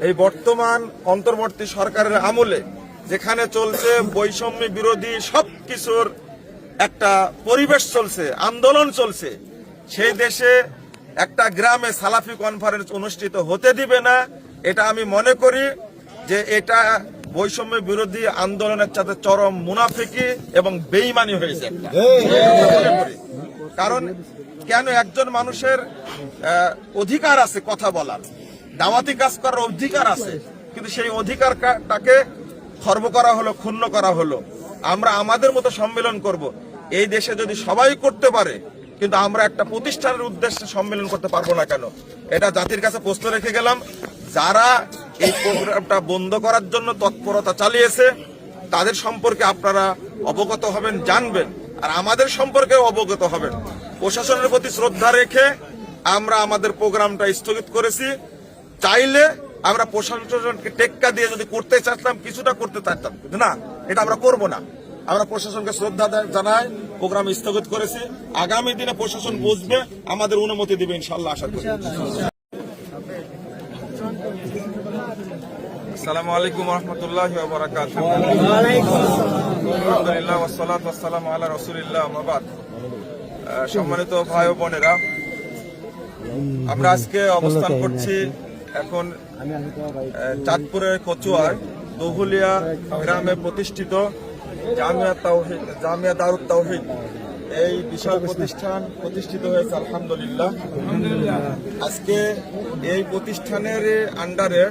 এই বর্তমান অন্তর্বর্তী সরকারের আমলে যেখানে চলছে বৈষম্য বিরোধী সব কিছুর একটা পরিবেশ চলছে আন্দোলন চলছে সেই দেশে একটা গ্রামে সালাফি কনফারেন্স অনুষ্ঠিত হতে দিবে না এটা আমি মনে করি যে এটা বৈষম্য বিরোধী আন্দোলনের সাথে চরম মুনাফিকি এবং বেইমানি হয়েছে। কারণ কেন একজন মানুষের অধিকার আছে কথা বলার দাওয়াতি কাজ করার অধিকার আছে, কিন্তু সেই অধিকারটাকে খর্ব করা হলো, ক্ষুণ্ণ করা হলো। আমরা আমাদের মতো সম্মেলন করব। এই দেশে যদি সবাই করতে পারে, কিন্তু আমরা একটা প্রতিষ্ঠানের উদ্দেশ্যে সম্মেলন করতে পারব না কেন? এটা জাতির কাছে প্রশ্ন রেখে গেলাম। যারা এই প্রোগ্রামটা বন্ধ করার জন্য তৎপরতা চালিয়েছে, তাদের সম্পর্কে আপনারা অবগত হবেন, জানবেন। আর আমাদের সম্পর্কেও অবগত হবেন। প্রশাসনের প্রতি শ্রদ্ধা রেখে আমরা আমাদের প্রোগ্রামটা স্থগিত করেছি। চাইলে আমরা প্রশাসনকে টেক্কা দিয়ে যদি করতে চাইতাম কিছুটা করতে চাইতাম কিন্তু না এটা আমরা করব না। আমরা প্রশাসনকে শ্রদ্ধা জানাই প্রোগ্রাম স্থগিত করেছি। আগামী দিনে প্রশাসন বুঝবে আমাদের অনুমতি দিবে ইনশাল্লাহ আশা করি। আসসালামু আলাইকুম রহমতুল্লাহ আলহামদুলিল্লাহ রাসূলিল্লাহ সম্মানিত ভাই ও বোনেরা আমরা আজকে অবস্থান করছি এখন চাঁদপুরের কচুয়ার দহুলিয়া গ্রামে প্রতিষ্ঠিত জামিয়া তাওহিদ, জামিয়া দারুদ তাওহিদ। এই বিশাল প্রতিষ্ঠান প্রতিষ্ঠিত হয়েছে, আলহামদুলিল্লাহ। আজকে এই প্রতিষ্ঠানের আন্ডারে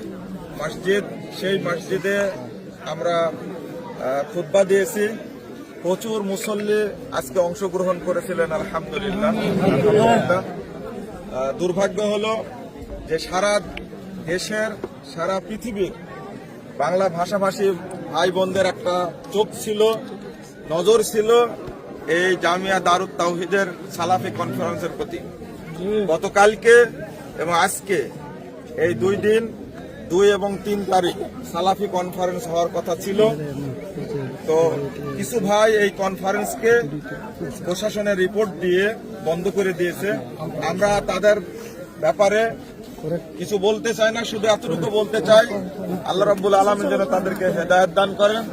মসজিদ, সেই মসজিদে আমরা খুদ্া দিয়েছি। প্রচুর মুসল্লি আজকে অংশগ্রহণ করেছিলেন, আলহামদুলিল্লাহ। দুর্ভাগ্য হলো যে সারা দেশের সারা পৃথিবীর বাংলা ভাষাভাষী ভাই বোনদের একটা চোখ ছিল নজর ছিল এই জামিয়া দারুদ তাওহিদের সালাফি কনফারেন্সের প্রতি। গতকালকে এবং আজকে এই দুই দিন দুই এবং তিন তারিখ সালাফি কনফারেন্স হওয়ার কথা ছিল। তো কিছু ভাই এই কনফারেন্সকে প্রশাসনের রিপোর্ট দিয়ে বন্ধ করে দিয়েছে। আমরা তাদের ব্যাপারে কিছু বলতে চাই না শুধু এতটুকু বলতে চাই আল্লাহ রাব্বুল আলমিন যেন তাদেরকে হেদায়ত দান করেন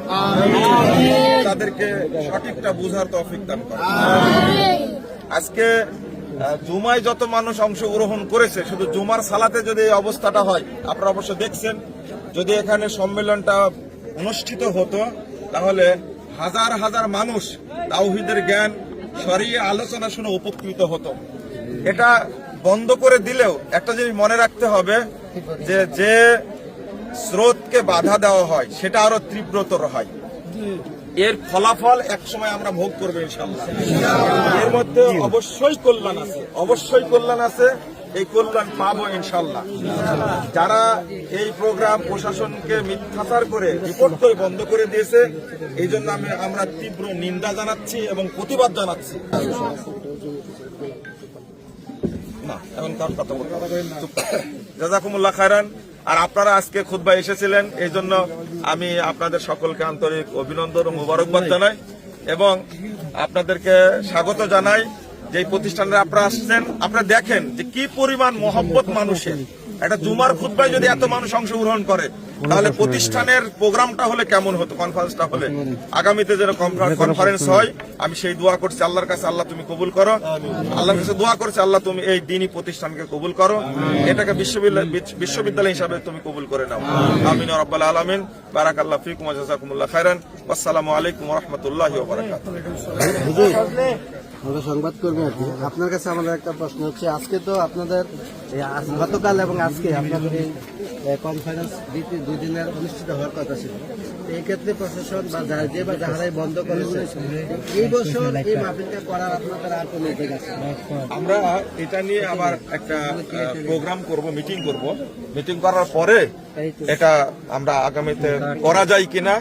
তাদেরকে সঠিকটা বুঝার তৌফিক দান করেন। আজকে জুমায় যত মানুষ অংশগ্রহণ করেছে শুধু জুমার সালাতে যদি এই অবস্থাটা হয় আপনারা অবশ্য দেখছেন যদি এখানে সম্মেলনটা অনুষ্ঠিত হতো তাহলে হাজার হাজার মানুষ তাওহিদের জ্ঞান সরিয়ে আলোচনা শুনে উপকৃত হতো। এটা বন্ধ করে দিলেও একটা জিনিস মনে রাখতে হবে যে যে স্রোতকে বাধা দেওয়া হয় সেটা আরও তীব্রতর হয়। এর ফলাফল একসময় আমরা ভোগ করব ইনশাল্লাহ এর মধ্যে অবশ্যই কল্যাণ আছে অবশ্যই কল্যাণ আছে এই কল্যাণ পাবো ইনশাল্লাহ যারা এই প্রোগ্রাম প্রশাসনকে মিথ্যাচার করে রিপোর্ট করে বন্ধ করে দিয়েছে এই জন্য আমি আমরা তীব্র নিন্দা জানাচ্ছি এবং প্রতিবাদ জানাচ্ছি। খায়রান, আর আপনারা আজকে খুদ্া এসেছিলেন এই জন্য আমি আপনাদের সকলকে আন্তরিক অভিনন্দন ও মুবারকবাদ জানাই, এবং আপনাদেরকে স্বাগত জানাই যে প্রতিষ্ঠানে আপনারা আসছেন। আপনারা দেখেন যে কি পরিমাণ মহব্বত মানুষের। একটা জুমার খুদ্ায় যদি এত মানুষ অংশগ্রহণ করে তাহলে প্রতিষ্ঠানের প্রোগ্রামটা হলে কেমন হতো? কনফারেন্সটা হলে? আগামীতে যেন কনফারেন্স হয় আমি সেই দোয়া করছি আল্লাহর কাছে আল্লাহ তুমি কবুল করো। আল্লাহর কাছে দোয়া করছি আল্লাহ তুমি এই দিনই প্রতিষ্ঠানকে কবুল করো। এটাকে বিশ্ববিদ্যালয় বিশ্ববিদ্যালয় হিসাবে তুমি কবুল করে নাও। আমিন। রব্বাল আলমিন। বারাক আল্লাহ ফিকুম জাজাকুমুল্লাহ খাইরান আসসালামু আলাইকুম রহমতুল্লাহ বারাকাত আমরা সংবাদ করব আর কি। আপনার কাছে আমাদের একটা প্রশ্ন হচ্ছে আজকে তো আপনাদের এই গতকাল এবং আজকে আপনাদের এই কনফারেন্স দুই দিনের অনুষ্ঠিত হওয়ার কথা ছিল। এই ক্ষেত্রে প্রশাসন বা যে বা যারাই বন্ধ করেছে এই বছর এই মাহফিলটা করার আপনাদের আর কোনো আমরা এটা নিয়ে আবার একটা প্রোগ্রাম করব মিটিং করব। মিটিং করার পরে এটা আমরা আগামীতে করা যায় কিনা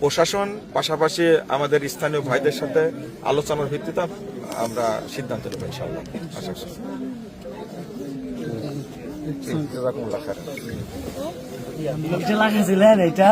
প্রশাসন পাশাপাশি আমাদের স্থানীয় ভাইদের সাথে আলোচনার ভিত্তিতে আমরা সিদ্ধান্ত নেব ইনশাল্লাহ আশা করছি। এটা?